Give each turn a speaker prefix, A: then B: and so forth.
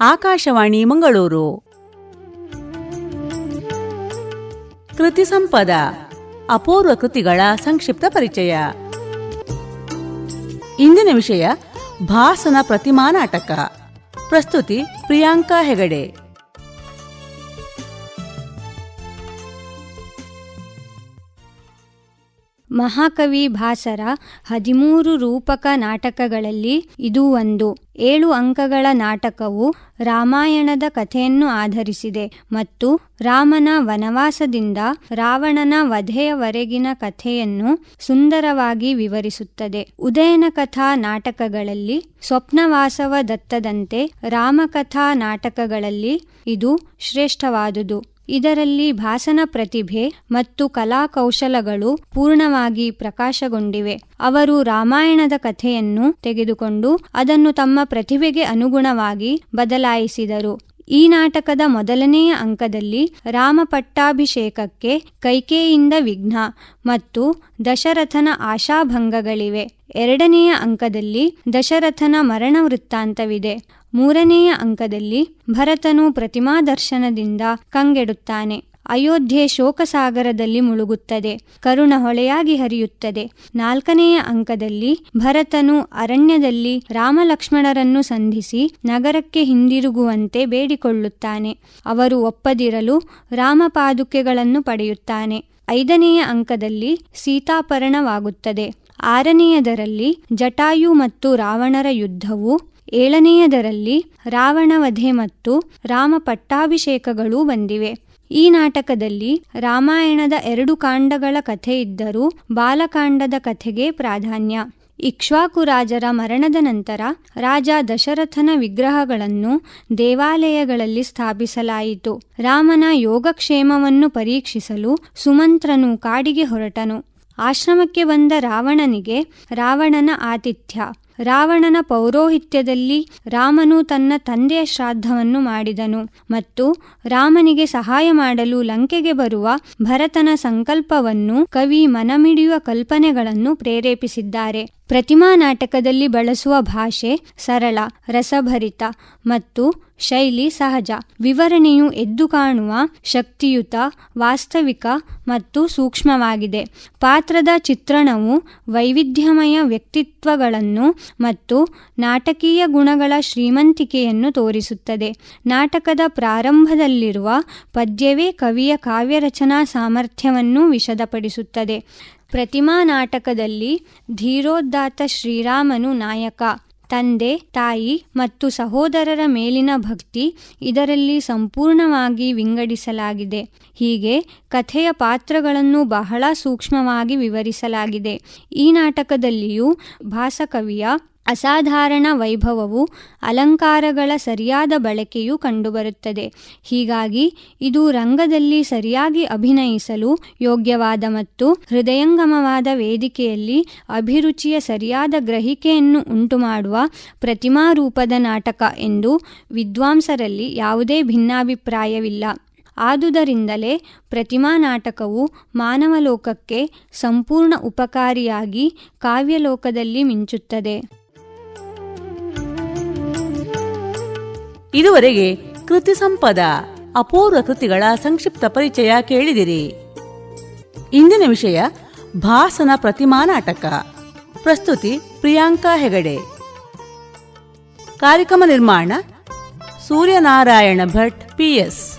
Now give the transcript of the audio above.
A: ಆಕಾಶವಾಣಿ ಮಂಗಳೂರು. ಕೃತಿ ಸಂಪದ, ಅಪೂರ್ವ ಕೃತಿಗಳ ಸಂಕ್ಷಿಪ್ತ ಪರಿಚಯ. ಇಂದಿನ ವಿಷಯ ಭಾಸನ ಪ್ರತಿಮಾ ನಾಟಕ. ಪ್ರಸ್ತುತಿ ಪ್ರಿಯಾಂಕಾ ಹೆಗಡೆ.
B: ಮಹಾಕವಿ ಭಾಸರ ಹದಿಮೂರು ರೂಪಕ ನಾಟಕಗಳಲ್ಲಿ ಇದು ಒಂದು. ಏಳು ಅಂಕಗಳ ನಾಟಕವು ರಾಮಾಯಣದ ಕಥೆಯನ್ನು ಆಧರಿಸಿದೆ ಮತ್ತು ರಾಮನ ವನವಾಸದಿಂದ ರಾವಣನ ವಧೆಯವರೆಗಿನ ಕಥೆಯನ್ನು ಸುಂದರವಾಗಿ ವಿವರಿಸುತ್ತದೆ. ಉದಯನ ಕಥಾ ನಾಟಕಗಳಲ್ಲಿ ಸ್ವಪ್ನವಾಸವ ದತ್ತದಂತೆ ರಾಮಕಥಾ ನಾಟಕಗಳಲ್ಲಿ ಇದು ಶ್ರೇಷ್ಠವಾದುದು. ಇದರಲ್ಲಿ ಭಾಸನ ಪ್ರತಿಭೆ ಮತ್ತು ಕಲಾಕೌಶಲಗಳು ಪೂರ್ಣವಾಗಿ ಪ್ರಕಾಶಗೊಂಡಿವೆ. ಅವರು ರಾಮಾಯಣದ ಕಥೆಯನ್ನು ತೆಗೆದುಕೊಂಡು ಅದನ್ನು ತಮ್ಮ ಪ್ರತಿಭೆಗೆ ಅನುಗುಣವಾಗಿ ಬದಲಾಯಿಸಿದರು. ಈ ನಾಟಕದ ಮೊದಲನೆಯ ಅಂಕದಲ್ಲಿ ರಾಮ ಪಟ್ಟಾಭಿಷೇಕಕ್ಕೆ ಕೈಕೇಯಿಂದ ವಿಘ್ನ ಮತ್ತು ದಶರಥನ ಆಶಾಭಂಗಗಳಿವೆ. ಎರಡನೆಯ ಅಂಕದಲ್ಲಿ ದಶರಥನ ಮರಣ ವೃತ್ತಾಂತವಿದೆ. ಮೂರನೆಯ ಅಂಕದಲ್ಲಿ ಭರತನು ಪ್ರತಿಮಾ ದರ್ಶನದಿಂದ ಕಂಗೆಡುತ್ತಾನೆ. ಅಯೋಧ್ಯೆ ಶೋಕಸಾಗರದಲ್ಲಿ ಮುಳುಗುತ್ತದೆ, ಕರುಣ ಹೊಳೆಯಾಗಿ ಹರಿಯುತ್ತದೆ. ನಾಲ್ಕನೆಯ ಅಂಕದಲ್ಲಿ ಭರತನು ಅರಣ್ಯದಲ್ಲಿ ರಾಮಲಕ್ಷ್ಮಣರನ್ನು ಸಂಧಿಸಿ ನಗರಕ್ಕೆ ಹಿಂದಿರುಗುವಂತೆ ಬೇಡಿಕೊಳ್ಳುತ್ತಾನೆ. ಅವರು ಒಪ್ಪದಿರಲು ರಾಮಪಾದುಕೆಗಳನ್ನು ಪಡೆಯುತ್ತಾನೆ. ಐದನೆಯ ಅಂಕದಲ್ಲಿ ಸೀತಾಪರಣವಾಗುತ್ತದೆ. ಆರನೆಯದರಲ್ಲಿ ಜಟಾಯು ಮತ್ತು ರಾವಣರ ಯುದ್ಧವು, ಏಳನೆಯದರಲ್ಲಿ ರಾವಣವಧೆ ಮತ್ತು ರಾಮ ಪಟ್ಟಾಭಿಷೇಕಗಳೂ ಬಂದಿವೆ. ಈ ನಾಟಕದಲ್ಲಿ ರಾಮಾಯಣದ ಎರಡು ಕಾಂಡಗಳ ಕಥೆ ಇದ್ದರೂ ಬಾಲಕಾಂಡದ ಕಥೆಗೆ ಪ್ರಾಧಾನ್ಯ. ಇಕ್ಷ್ವಾಕು ರಾಜರ ಮರಣದ ನಂತರ ರಾಜ ದಶರಥನ ವಿಗ್ರಹಗಳನ್ನು ದೇವಾಲಯಗಳಲ್ಲಿ ಸ್ಥಾಪಿಸಲಾಯಿತು. ರಾಮನ ಯೋಗಕ್ಷೇಮವನ್ನು ಪರೀಕ್ಷಿಸಲು ಸುಮಂತ್ರನು ಕಾಡಿಗೆ ಹೊರಟನು. ಆಶ್ರಮಕ್ಕೆ ಬಂದ ರಾವಣನಿಗೆ ರಾವಣನ ಆತಿಥ್ಯ. ರಾವಣನ ಪೌರೋಹಿತ್ಯದಲ್ಲಿ ರಾಮನು ತನ್ನ ತಂದೆಯ ಶ್ರಾದ್ದವನ್ನು ಮಾಡಿದನು ಮತ್ತು ರಾಮನಿಗೆ ಸಹಾಯ ಮಾಡಲು ಲಂಕೆಗೆ ಬರುವ ಭರತನ ಸಂಕಲ್ಪವನ್ನು ಕವಿ ಮನಮಿಡಿಯುವ ಕಲ್ಪನೆಗಳನ್ನು ಪ್ರೇರೇಪಿಸಿದ್ದಾರೆ. ಪ್ರತಿಮಾ ನಾಟಕದಲ್ಲಿ ಬಳಸುವ ಭಾಷೆ ಸರಳ, ರಸಭರಿತ ಮತ್ತು ಶೈಲಿ ಸಹಜ. ವಿವರಣೆಯು ಎದ್ದು ಕಾಣುವ ಶಕ್ತಿಯುತ, ವಾಸ್ತವಿಕ ಮತ್ತು ಸೂಕ್ಷ್ಮವಾಗಿದೆ. ಪಾತ್ರದ ಚಿತ್ರಣವು ವೈವಿಧ್ಯಮಯ ವ್ಯಕ್ತಿತ್ವಗಳನ್ನು ಮತ್ತು ನಾಟಕೀಯ ಗುಣಗಳ ಶ್ರೀಮಂತಿಕೆಯನ್ನು ತೋರಿಸುತ್ತದೆ. ನಾಟಕದ ಪ್ರಾರಂಭದಲ್ಲಿರುವ ಪದ್ಯವೇ ಕವಿಯ ಕಾವ್ಯರಚನಾ ಸಾಮರ್ಥ್ಯವನ್ನು ವಿಶದಪಡಿಸುತ್ತದೆ ಪ್ರತಿಮಾ ನಾಟಕದಲ್ಲಿ ಧೀರೋದ್ದಾತ ಶ್ರೀರಾಮನು ನಾಯಕ. ತಂದೆ, ತಾಯಿ ಮತ್ತು ಸಹೋದರರ ಮೇಲಿನ ಭಕ್ತಿ ಇದರಲ್ಲಿ ಸಂಪೂರ್ಣವಾಗಿ ವಿಂಗಡಿಸಲಾಗಿದೆ. ಹೀಗೆ ಕಥೆಯ ಪಾತ್ರಗಳನ್ನು ಬಹಳ ಸೂಕ್ಷ್ಮವಾಗಿ ವಿವರಿಸಲಾಗಿದೆ. ಈ ನಾಟಕದಲ್ಲಿಯೂ ಭಾಸಕವಿಯ ಅಸಾಧಾರಣ ವೈಭವವು ಅಲಂಕಾರಗಳ ಸರಿಯಾದ ಬಳಕೆಯೂ ಕಂಡುಬರುತ್ತದೆ. ಹೀಗಾಗಿ ಇದು ರಂಗದಲ್ಲಿ ಸರಿಯಾಗಿ ಅಭಿನಯಿಸಲು ಯೋಗ್ಯವಾದ ಮತ್ತು ಹೃದಯಂಗಮವಾದ ವೇದಿಕೆಯಲ್ಲಿ ಅಭಿರುಚಿಯ ಸರಿಯಾದ ಗ್ರಹಿಕೆಯನ್ನು ಉಂಟುಮಾಡುವ ಪ್ರತಿಮಾರೂಪದ ನಾಟಕ ಎಂದು ವಿದ್ವಾಂಸರಲ್ಲಿ ಯಾವುದೇ ಭಿನ್ನಾಭಿಪ್ರಾಯವಿಲ್ಲ. ಆದುದರಿಂದಲೇ ಪ್ರತಿಮಾ ನಾಟಕವು ಮಾನವ ಲೋಕಕ್ಕೆ ಸಂಪೂರ್ಣ ಉಪಕಾರಿಯಾಗಿ ಕಾವ್ಯಲೋಕದಲ್ಲಿ ಮಿಂಚುತ್ತದೆ.
A: ಇದುವರೆಗೆ ಕೃತಿ ಸಂಪದ, ಅಪೂರ್ವ ಕೃತಿಗಳ ಸಂಕ್ಷಿಪ್ತ ಪರಿಚಯ ಕೇಳಿದಿರಿ. ಇಂದಿನ ವಿಷಯ ಭಾಸನ ಪ್ರತಿಮಾ ನಾಟಕ. ಪ್ರಸ್ತುತಿ ಪ್ರಿಯಾಂಕಾ ಹೆಗಡೆ. ಕಾರ್ಯಕ್ರಮ ನಿರ್ಮಾಣ ಸೂರ್ಯನಾರಾಯಣ ಭಟ್ ಪಿಎಸ್